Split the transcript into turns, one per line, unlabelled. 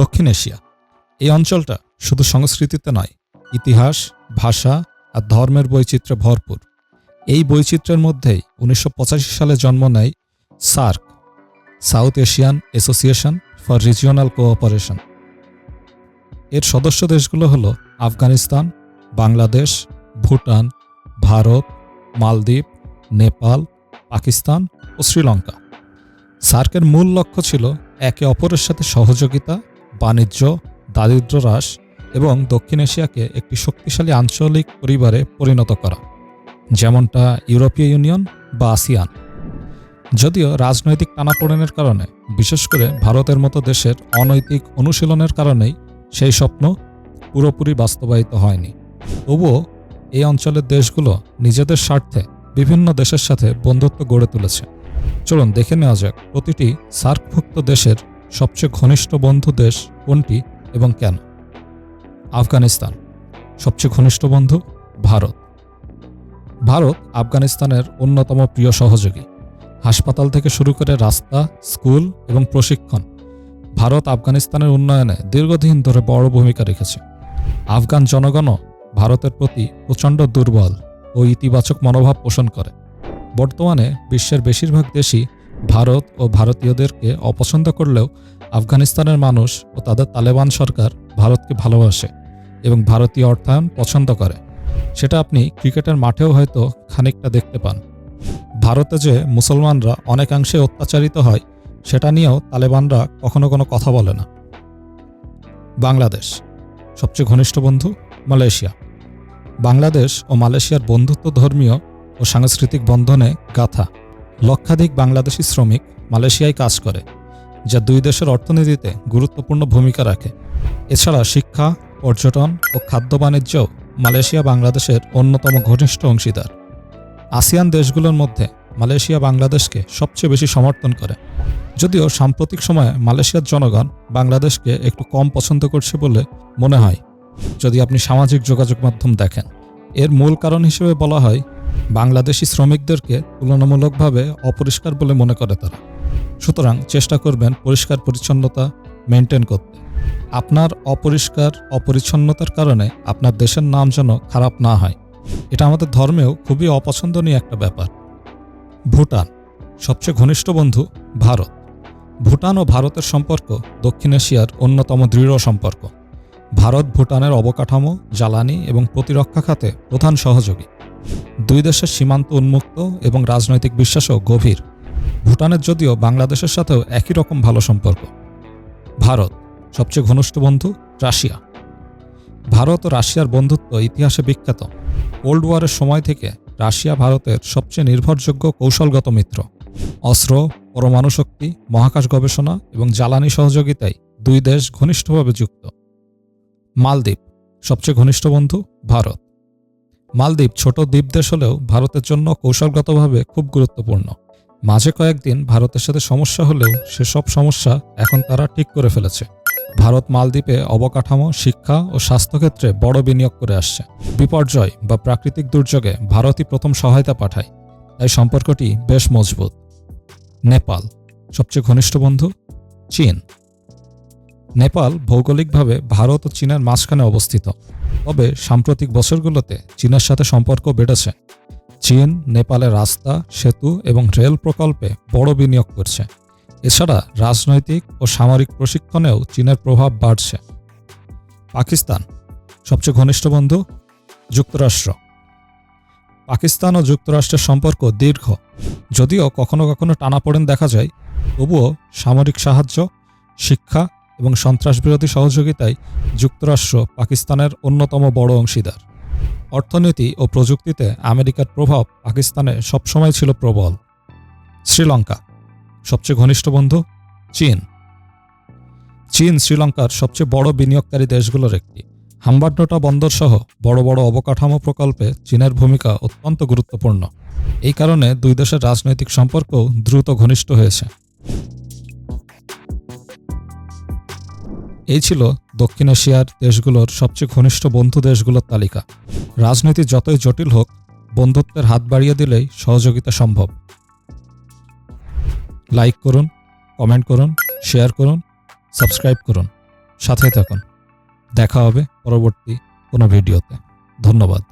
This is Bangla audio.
দক্ষিণ এশিয়া। এই অঞ্চলটা শুধু সংস্কৃতিতে নয়, ইতিহাস, ভাষা আর ধর্মের বৈচিত্র্যে ভরপুর। এই বৈচিত্র্যের মধ্যেই উনিশশো পঁচাশি সালে জন্ম নেয় SAARC, South Asian Association for Regional Cooperation. এর সদস্য দেশগুলো হলো আফগানিস্তান, বাংলাদেশ, ভুটান, ভারত, মালদ্বীপ, নেপাল, পাকিস্তান ও শ্রীলঙ্কা। সার্কের মূল লক্ষ্য ছিল একে অপরের সাথে সহযোগিতা বাণিজ্য, দারিদ্র্য হ্রাস এবং দক্ষিণ এশিয়াকে একটি শক্তিশালী আঞ্চলিক পরিবারে পরিণত করা, যেমনটা ইউরোপীয় ইউনিয়ন বা আসিয়ান। যদিও রাজনৈতিক টানাপোড়েনের কারণে, বিশেষ করে ভারতের মতো দেশের অনৈতিক অনুশীলনের কারণেই সেই স্বপ্ন পুরোপুরি বাস্তবায়িত হয়নি। তবুও এই অঞ্চলের দেশগুলো নিজেদের স্বার্থে বিভিন্ন দেশের সাথে বন্ধুত্ব গড়ে তুলেছে। চলুন দেখে নেওয়া যাক প্রতিটি সার্কভুক্ত দেশের সবচেয়ে ঘনিষ্ঠ বন্ধু দেশ কোনটি এবং কেন? আফগানিস্তান। সবচেয়ে ঘনিষ্ঠ বন্ধু ভারত। ভারত আফগানিস্তানের অন্যতম প্রিয় সহযোগী। হাসপাতাল থেকে শুরু করে রাস্তা, স্কুল এবং প্রশিক্ষণ ভারত আফগানিস্তানের উন্নয়নে দীর্ঘদিন ধরে বড় ভূমিকা রেখেছে। আফগান জনগণও ভারতের প্রতি প্রচণ্ড দুর্বল ও ইতিবাচক মনোভাব পোষণ করে। বর্তমানে বিশ্বের বেশিরভাগ দেশই ভারত ও ভারতীয়দেরকে অপছন্দ করলেও আফগানিস্তানের মানুষ ও তাদের তালেবান সরকার ভারতকে ভালোবাসে এবং ভারতীয় অর্থায়ন পছন্দ করে। সেটা আপনি ক্রিকেটের মাঠেও হয়তো খানিকটা দেখতে পান। ভারতে যে মুসলমানরা অনেকাংশে অত্যাচারিত হয়, সেটা নিয়েও তালেবানরা কখনো কোনো কথা বলে না। বাংলাদেশ, সবচেয়ে ঘনিষ্ঠ বন্ধু মালয়েশিয়া। বাংলাদেশ ও মালয়েশিয়ার বন্ধুত্ব ধর্মীয় ও সাংস্কৃতিক বন্ধনে গাথা। লক্ষাধিক বাংলাদেশি শ্রমিক মালয়েশিয়ায় কাজ করে, যা দুই দেশের অর্থনীতিতে গুরুত্বপূর্ণ ভূমিকা রাখে। এছাড়া শিক্ষা, পর্যটন ও খাদ্য বাণিজ্যও মালয়েশিয়া বাংলাদেশের অন্যতম ঘনিষ্ঠ অংশীদার। আসিয়ান দেশগুলোর মধ্যে মালয়েশিয়া বাংলাদেশকে সবচেয়ে বেশি সমর্থন করে। যদিও সাম্প্রতিক সময়ে মালয়েশিয়ার জনগণ বাংলাদেশকে একটু কম পছন্দ করছে বলে মনে হয়, যদি আপনি সামাজিক যোগাযোগ মাধ্যম দেখেন। এর মূল কারণ হিসেবে বলা হয় বাংলাদেশি শ্রমিকদেরকে তুলনামূলকভাবে অপরিষ্কার বলে মনে করে তারা। সুতরাং চেষ্টা করবেন পরিষ্কার পরিচ্ছন্নতা মেনটেন করতে। আপনার অপরিষ্কার অপরিচ্ছন্নতার কারণে আপনার দেশের নাম যেন খারাপ না হয়। এটা আমাদের ধর্মেও খুবই অপছন্দনীয় একটা ব্যাপার। ভুটান, সবচেয়ে ঘনিষ্ঠ বন্ধু ভারত। ভুটান ও ভারতের সম্পর্ক দক্ষিণ এশিয়ার অন্যতম দৃঢ় সম্পর্ক। ভারত ভুটানের অবকাঠামো, জ্বালানি এবং প্রতিরক্ষা খাতে প্রধান সহযোগী। দুই দেশের সীমান্ত উন্মুক্ত এবং রাজনৈতিক বিশ্বাসও গভীর। ভুটানের যদিও বাংলাদেশের সাথেও একই রকম ভালো সম্পর্ক। ভারত, সবচেয়ে ঘনিষ্ঠ বন্ধু রাশিয়া। ভারত ও রাশিয়ার বন্ধুত্ব ইতিহাসে বিখ্যাত। কোল্ড ওয়ারের সময় থেকে রাশিয়া ভারতের সবচেয়ে নির্ভরযোগ্য কৌশলগত মিত্র। অস্ত্র, পরমাণু শক্তি, মহাকাশ গবেষণা এবং জ্বালানি সহযোগিতায় দুই দেশ ঘনিষ্ঠভাবে যুক্ত। মালদ্বীপ, সবচেয়ে ঘনিষ্ঠ বন্ধু ভারত। মালদ্বীপ ছোট দ্বীপ দেশ হলেও ভারতের জন্য কৌশলগতভাবে খুব গুরুত্বপূর্ণ। মাঝে কয়েকদিন ভারতের সাথে সমস্যা হলেও সেসব সমস্যা এখন তারা ঠিক করে ফেলেছে। ভারত মালদ্বীপে অবকাঠামো, শিক্ষা ও স্বাস্থ্যক্ষেত্রে বড় বিনিয়োগ করে আসছে। বিপর্যয় বা প্রাকৃতিক দুর্যোগে ভারতই প্রথম সহায়তা পাঠায়, তাই সম্পর্কটি বেশ মজবুত। নেপাল, সবচেয়ে ঘনিষ্ঠ বন্ধু? চীন। নেপাল ভৌগোলিকভাবে ভারত ও চীনের মাঝখানে অবস্থিত। তবে সাম্প্রতিক বছরগুলোতে চীনের সাথে সম্পর্ক বেড়েছে। চীন নেপালে রাস্তা, সেতু এবং রেল প্রকল্পে বড় বিনিয়োগ করছে। এছাড়া রাজনৈতিক ও সামরিক প্রশিক্ষণেও চীনের প্রভাব বাড়ছে। পাকিস্তান, সবচেয়ে ঘনিষ্ঠ বন্ধু, যুক্তরাষ্ট্র। পাকিস্তান ও যুক্তরাষ্ট্রের সম্পর্ক দীর্ঘ। যদিও কখনো কখনো টানাপোড়েন দেখা যায়, তবুও সামরিক সাহায্য, শিক্ষা এবং সন্ত্রাসবিরোধী সহযোগিতায় যুক্তরাষ্ট্র পাকিস্তানের অন্যতম বড় অংশীদার। অর্থনীতি ও প্রযুক্তিতে আমেরিকার প্রভাব পাকিস্তানে সবসময় ছিল প্রবল। শ্রীলঙ্কা, সবচেয়ে ঘনিষ্ঠ বন্ধু, চীন। চীন শ্রীলঙ্কার সবচেয়ে বড় বিনিয়োগকারী দেশগুলোর একটি। হাম্বারডোটা বন্দর সহ বড় বড় অবকাঠামো প্রকল্পে চীনের ভূমিকা অত্যন্ত গুরুত্বপূর্ণ। এই কারণে দুই দেশের রাজনৈতিক সম্পর্ক দ্রুত ঘনিষ্ঠ হয়েছে। এই ছিল দক্ষিণ এশিয়ার দেশগুলোর সবচেয়ে ঘনিষ্ঠ বন্ধু দেশগুলোর তালিকা। রাজনীতি যতই জটিল হোক, বন্ধুত্বের হাত বাড়িয়ে দিলেই সহযোগিতা সম্ভব। লাইক করুন, কমেন্ট করুন, শেয়ার করুন, সাবস্ক্রাইব করুন। সাথে থাকুন। দেখা হবে পরবর্তী কোনো ভিডিওতে। ধন্যবাদ।